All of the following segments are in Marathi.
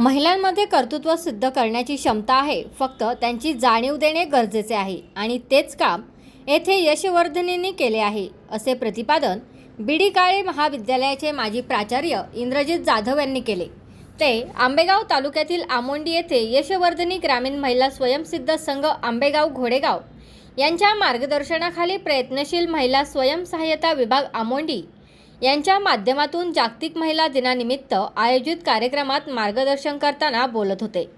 महिलांमध्ये कर्तृत्व सिद्ध करण्याची क्षमता आहे. फक्त त्यांची जाणीव देणे गरजेचे आहे आणि तेच काम येथे यशवर्धनींनी केले आहे असे प्रतिपादन बीडी काळे महाविद्यालयाचे माजी प्राचार्य इंद्रजित जाधव यांनी केले. ते आंबेगाव तालुक्यातील आमोंडी येथे यशवर्धनी ग्रामीण महिला स्वयंसिद्ध संघ आंबेगाव घोडेगाव यांच्या मार्गदर्शनाखाली प्रयत्नशील महिला स्वयंसहाय्यता विभाग आमोंडी यांच्या माध्यमातून जागतिक महिला दिनानिमित्त आयोजित कार्यक्रमात मार्गदर्शन करताना बोलत होते.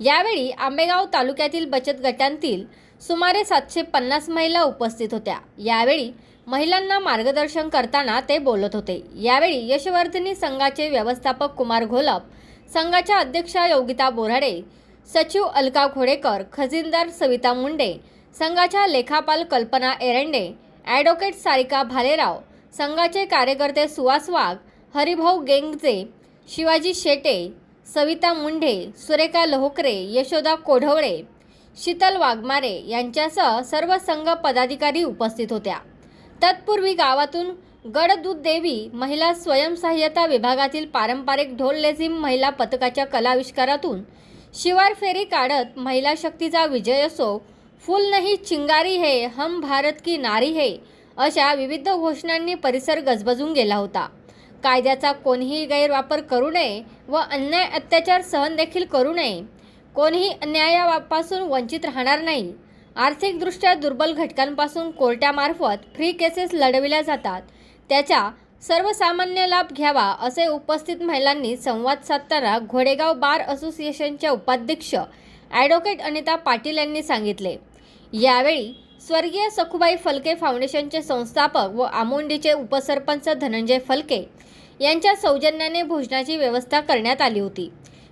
यावेळी आंबेगाव तालुक्यातील बचत गटांतील सुमारे सातशे पन्नास महिला उपस्थित होत्या. यावेळी महिलांना मार्गदर्शन करताना ते बोलत होते. यावेळी यशवर्धिनी संघाचे व्यवस्थापक कुमार घोलप संघाच्या अध्यक्षा योगिता बोराडे सचिव अलका घोडेकर खजिनदार सविता मुंडे संघाच्या लेखापाल कल्पना एरंडे ॲडव्होकेट सारिका भालेराव संघाचे कार्यकर्ते सुहास वाघ हरिभाऊ गेंगजे शिवाजी शेटे सविता मुंढे सुरेखा लोहकरे यशोदा कोढवळे शीतल वाघमारे यांच्यासह सर्व संघ पदाधिकारी उपस्थित होत्या. तत्पूर्वी गावातून गडदूत देवी महिला स्वयंसहाय्यता विभागातील पारंपरिक ढोल लेझिम महिला पथकाच्या कलाविष्कारातून शिवार फेरी काढत महिला शक्तीचा विजय असो फुल नाही चिंगारी है हम भारत की नारी है अशा विविध घोषणांनी परिसर गजबजून गेला होता. कायद्याचा कोणीही गैरवापर करू नये व अन्याय अत्याचार सहन देखील करू नये. कोणीही अन्यायापासून वंचित राहणार नाही. आर्थिकदृष्ट्या दुर्बल घटकांपासून कोर्टामार्फत फ्री केसेस लढविल्या जातात. त्याचा सर्वसामान्य लाभ घ्यावा असे उपस्थित महिलांनी संवाद साधताना घोडेगाव बार असोसिएशनच्या उपाध्यक्ष ॲडव्होकेट अनिता पाटील यांनी सांगितले. यावेळी स्वर्गीय सखुबाई फलके फाउंडेशनचे संस्थापक व आमोंडीचे उपसरपंच धनंजय फलके यांच्या सौजन्याने भोजनाची व्यवस्था करण्यात आली होती.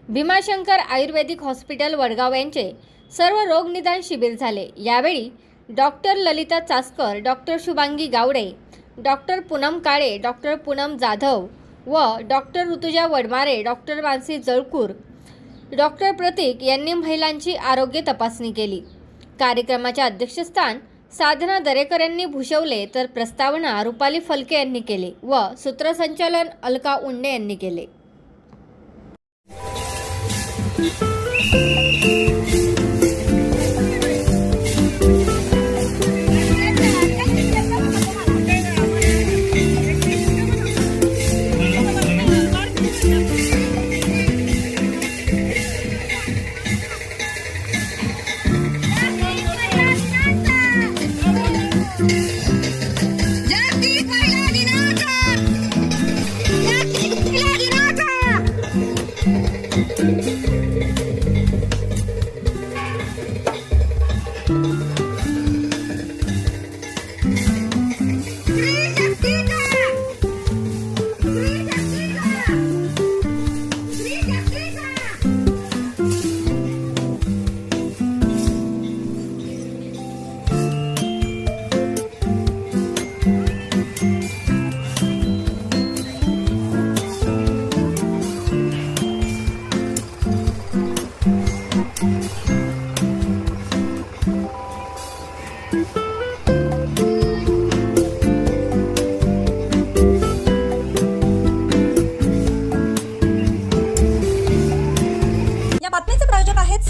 भीमाशंकर आयुर्वेदिक हॉस्पिटल वडगाव यांचे सर्व रोगनिदान शिबिर झाले. यावेळी doctor Lalita Chaskar doctor Shubhangi Gawade doctor Poonam Kale doctor Poonam Jadhav व doctor Rutuja Wadmare doctor Mansi Jalkur doctor Pratik यांनी महिलांची आरोग्य तपासणी केली. कार्यक्रमाचे अध्यक्षस्थान साधना दरेकर यांनी भूषवले तर प्रस्तावना रुपाली फलके यांनी केली व सूत्रसंचालन अलका उंडे यांनी केले.